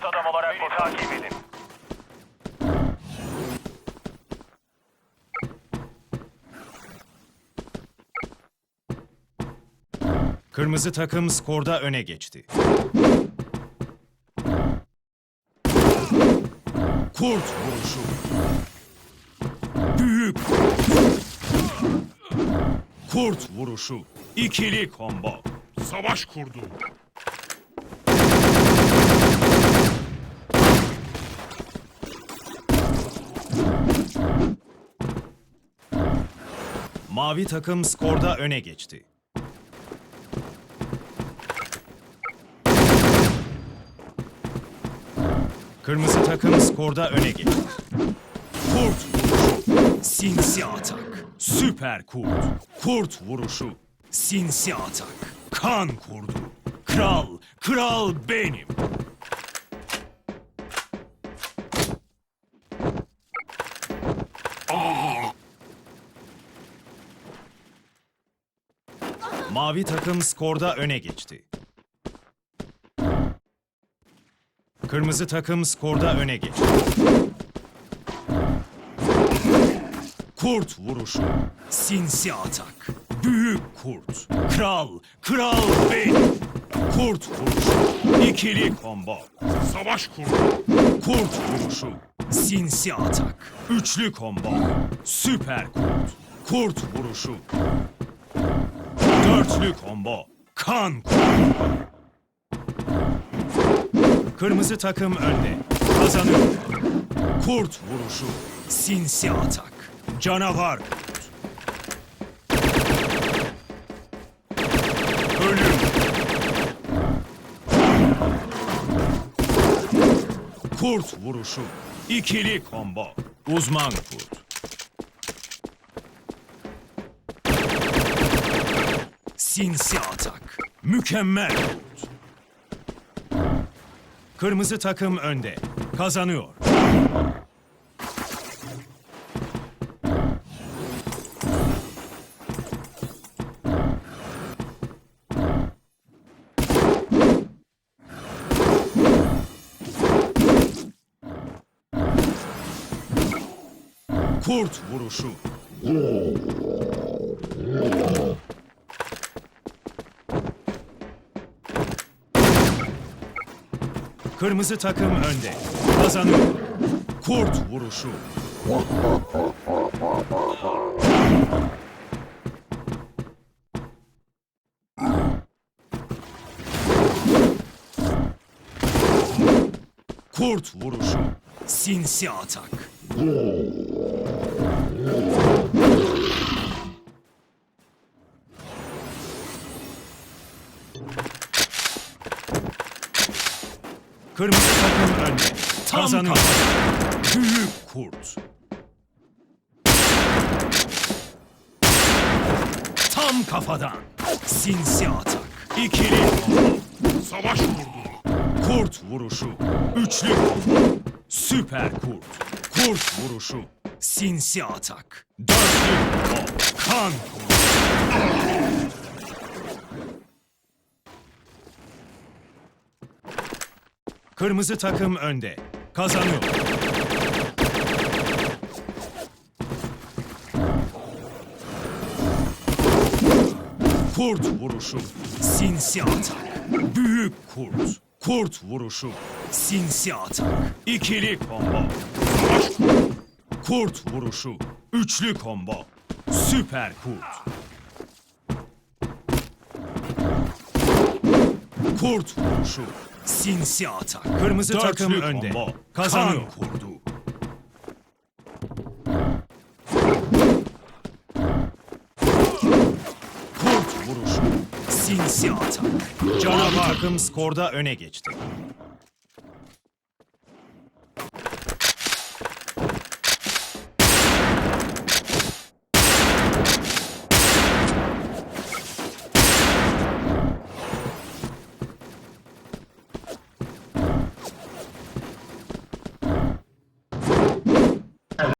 Kurt adam olarak beni takip edin. Kırmızı takım skorda öne geçti. Kurt vuruşu. Büyük. Kurt vuruşu. İkili combo. Savaş kurdu. Mavi takım skorda öne geçti. Kırmızı takım skorda öne geçti. Kurt vuruşu. Sinsi atak. Süper kurt. Kurt vuruşu. Sinsi atak. Kan kurdu. Kral, kral benim. Mavi takım skorda öne geçti. Kırmızı takım skorda öne geçti. Kurt vuruşu. Sinsi atak. Büyük kurt. Kral, kral benim. Kurt vuruşu. İkili combo. Savaş kurdu. Kurt vuruşu. Sinsi atak. Üçlü combo. Süper kurt. Kurt vuruşu. Dörtlü combo. Kan. Kırmızı takım önde. Kazanıyor. Kurt vuruşu. Sinsi atak. Canavar. Ölüm. Kurt vuruşu. İkili combo. Uzman kurt. Sinsi atak. Mükemmel. Kırmızı takım önde. Kazanıyor. Kurt vuruşu. Kırmızı takım önde. Kazanıyor. Kurt vuruşu. Kurt vuruşu. Sinsi atak. Kırmızı takım önde. Kazanıyor. Büyük kurt. Tam kafadan. Sinsi atak. İkili. Savaş kurdu. Kurt vuruşu. Üçlü. Süper kurt. Kurt vuruşu. Sinsi atak. Dörtlü. Kan kurt. Kırmızı takım önde. Kazanıyor. Kurt vuruşu. Sinsi atak. Büyük kurt. Kurt vuruşu. Sinsi atak. İkili combo. Kurt vuruşu. Üçlü combo. Süper kurt. Kurt vuruşu. Sinsi atak. Kırmızı takım önde. Kazanıyor. kurdu. Kurt vuruşu. Sinsi atak. Canavar takım skorda öne geçti.